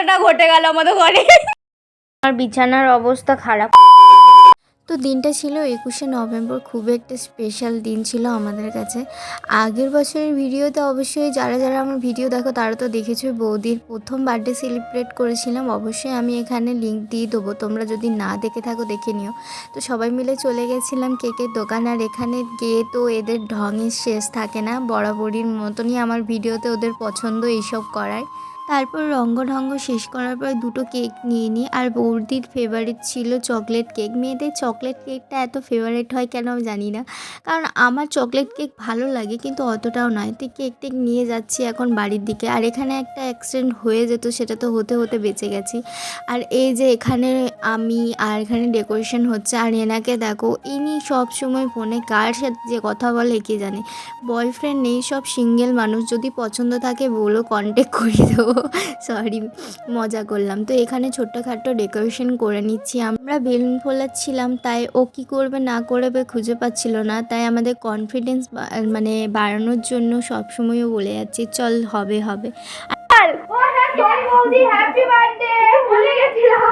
দুর্ঘটনা ঘটে গেল আমাদের ঘরে। আর বিছানার অবস্থা খারাপ। তো দিনটা ছিল একুশে নভেম্বর, খুব একটা স্পেশাল দিন ছিল আমাদের কাছে। আগের বছরের ভিডিওতে অবশ্যই যারা যারা আমার ভিডিও দেখো, তারা তো দেখেছ বৌদির প্রথম বার্থডে সেলিব্রেট করেছিলাম। অবশ্যই আমি এখানে লিঙ্ক দিয়ে দেবো। তোমরা যদি না দেখে থাকো, দেখে নিও। তো সবাই মিলে চলে গেছিলাম কেকের দোকান। আর এখানে গিয়ে তো এদের ঢঙের শেষ থাকে না। বরাবরির মতনই আমার ভিডিওতে ওদের পছন্দ এইসব করায়। তারপর রঙ্গ ঢঙ্গ শেষ করার পর দুটো কেক নিয়ে নিই। আর বৌদির ফেভারিট ছিল চকলেট কেক মেয়েদের চকলেট কেকটা এত ফেভারিট হয় কেন আমি জানি না। কারণ আমার চকলেট কেক ভালো লাগে, কিন্তু অতটাও নয়। তো কেক টেক নিয়ে যাচ্ছি এখন বাড়ির দিকে। আর এখানে একটা অ্যাক্সিডেন্ট হয়ে যেত, সেটা তো হতে হতে বেঁচে গেছি। আর এই যে এখানে আমি আর এখানে ডেকোরেশন হচ্ছে, আর এনাকে দেখো, ইনি সবসময় ফোনে কার সাথে যে কথা বলে কে জানে। বয়ফ্রেন্ড নেই, সব সিঙ্গেল মানুষ। যদি পছন্দ থাকে বলো কন্ট্যাক্ট করিয়ে দেবো। সরি মজা করলাম। তো এখানে ছোট্টখাট্টো ডেকোরেশন করে নিচ্ছি। আমরা বেলুন ফোলাচ্ছিলাম তাই ও কি করবে না করবে খুঁজে পাচ্ছিল না। তাই আমাদের কনফিডেন্স মানে বাড়ানোর জন্য সবসময়ও বলে যাচ্ছি চল হবে হবে।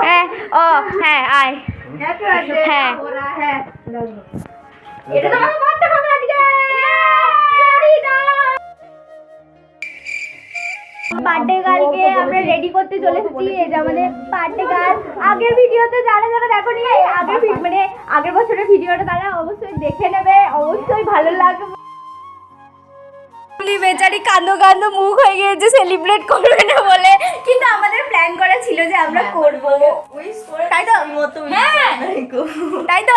হ্যাঁ ও হ্যাঁ আয়। হ্যাঁ বার্থডে গার্লকে আমরা রেডি করতে চলে এসেছি এই যে আমাদের বার্থডে গার্ল আগের ভিডিওতে যারা যারা দেখো নি আগের মানে আগের বছরের ভিডিওটা তারা অবশ্যই দেখে নেবে অবশ্যই ভালো লাগবে। বেচারি কান্দো কান্দো মুখ হয়ে গিয়েছে সেলিব্রেট করবে না বলে। কিন্তু আমাদের প্ল্যান করা ছিল যে আমরা করব। তাই তো? হ্যাঁ। তাই তো।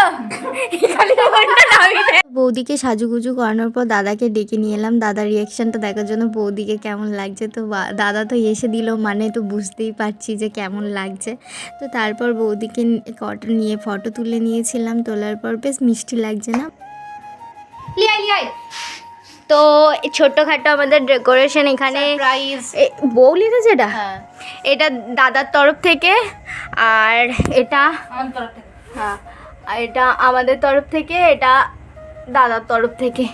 বৌদিকে সাজুগুজু করানোর পর দাদাকে ডেকে নিয়ে এলাম। দাদার রিয়াকশনটা দেখার জন্য বৌদিকে কেমন লাগছে তো দাদা তো এসে দিল মানে তো বুঝতেই পারছি যে কেমন লাগছে। তো তারপর বৌদিকে কটা নিয়ে ফটো তুলে নিয়েছিলাম। তোলার পর বেশ মিষ্টি লাগছে না? লিয়াই লিয়াই তো ছোট্টখাটো আমাদের ডেকোরেশন এখানে বউ লিখেছে এটা? হ্যাঁ। এটা দাদার তরফ থেকে আর এটা হ্যাঁ আর এটা আমাদের তরফ থেকে এটা দাদার তরফ থেকে।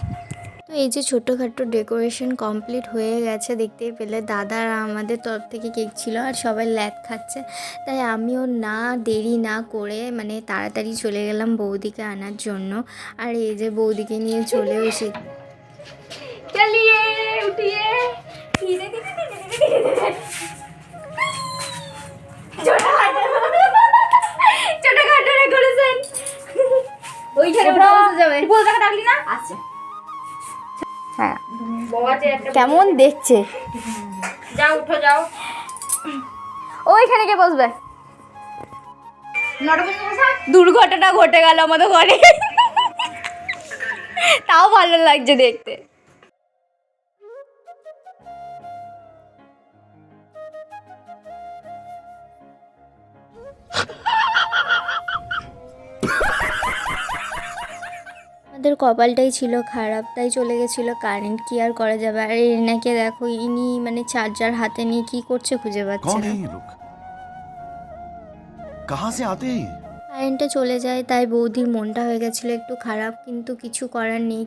তো এই যে ছোটোখাটো ডেকোরেশন কমপ্লিট হয়ে গেছে দেখতেই পেলে দাদা আর আমাদের তরফ থেকে কেক ছিল আর সবাই ল্যাদ খাচ্ছে। তাই আমিও না দেরি না করে মানে তাড়াতাড়ি চলে গেলাম বৌদিকে আনার জন্য। আর এই যে বৌদিকে নিয়ে চলেও এসে আচ্ছা হ্যাঁ কেমন দেখছে? যাও উঠো যাও। ওইখানে কে বসবে? দুর্ঘটনা ঘটে গেল আমাদের ঘরে। তাও ভালো লাগছে দেখতে। আমাদের কপালটাই ছিল খারাপ তাই চলে গেছিল কারেন্ট কি আর করা যাবে? আর এনাকে দেখো ইনি মানে চার্জার হাতে নিয়ে কি করছে খুঁজে পাচ্ছে না। কাহা সে আতে? কারেন্টটা চলে যায় তাই বৌদির মনটা হয়ে গেছিল একটু খারাপ কিন্তু কিছু করার নেই।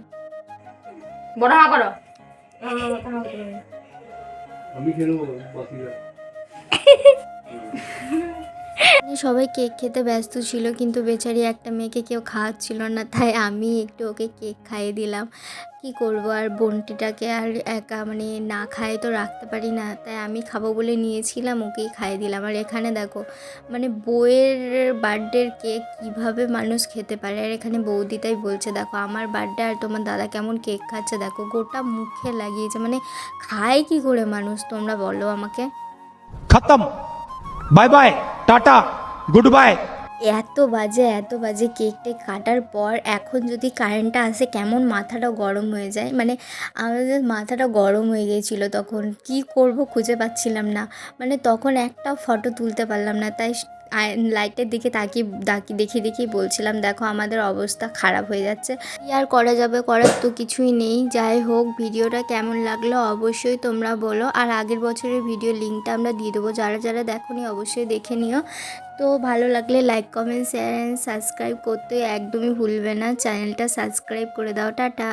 বড় হা করো। আমি মানে সবাই কেক খেতে ব্যস্ত ছিল কিন্তু বেচারি একটা মেয়েকে কেউ খাওয়াচ্ছিল না তাই আমি একটু ওকে কেক খাইয়ে দিলাম। কি করব? আর বন্টিটাকে আর একা মানে না খায় তো রাখতে পারি না। তাই আমি খাব বলে নিয়েছিলাম, ওকেই খাইয়ে দিলাম। আর এখানে দেখো মানে বউয়ের বার্থডের কেক কীভাবে মানুষ খেতে পারে? আর এখানে বৌদি তাই বলছে, দেখো, আমার বার্থডে আর তোমার দাদা কেমন কেক খাচ্ছে? দেখো, গোটা মুখে লাগিয়েছে। মানে খায় কি করে মানুষ, তোমরা বলো আমাকে। খতম। Bye bye, tata, good bye. এত বাজে এত বাজে কেক টেক কাটার পর এখন যদি কারেন্টটা আসে কেমন মাথাটা গরম হয়ে যায়? মানে আমাদের মাথাটা গরম হয়ে গিয়েছিল তখন, কি করব খুঁজে পাচ্ছিলাম না। মানে তখন একটা ফটো তুলতে পারলাম না। তাই লাইটের দিকে তাকিয়ে তাকি দেখি দেখি বলছিলাম, দেখো, আমাদের অবস্থা খারাপ হয়ে যাচ্ছে। আর করা যাবে? করার তো কিছুই নেই। যাই হোক, ভিডিওটা কেমন লাগল অবশ্যই তোমরা বলো। আর আগের বছরের ভিডিও লিঙ্কটা আমরা দিয়ে দেবো। যারা যারা দেখোনি, অবশ্যই দেখে নিও। তো ভালো লাগলে like comment share and subscribe করতে একদমই ভুলবে না। চ্যানেলটা সাবস্ক্রাইব করে দাও। টাটা।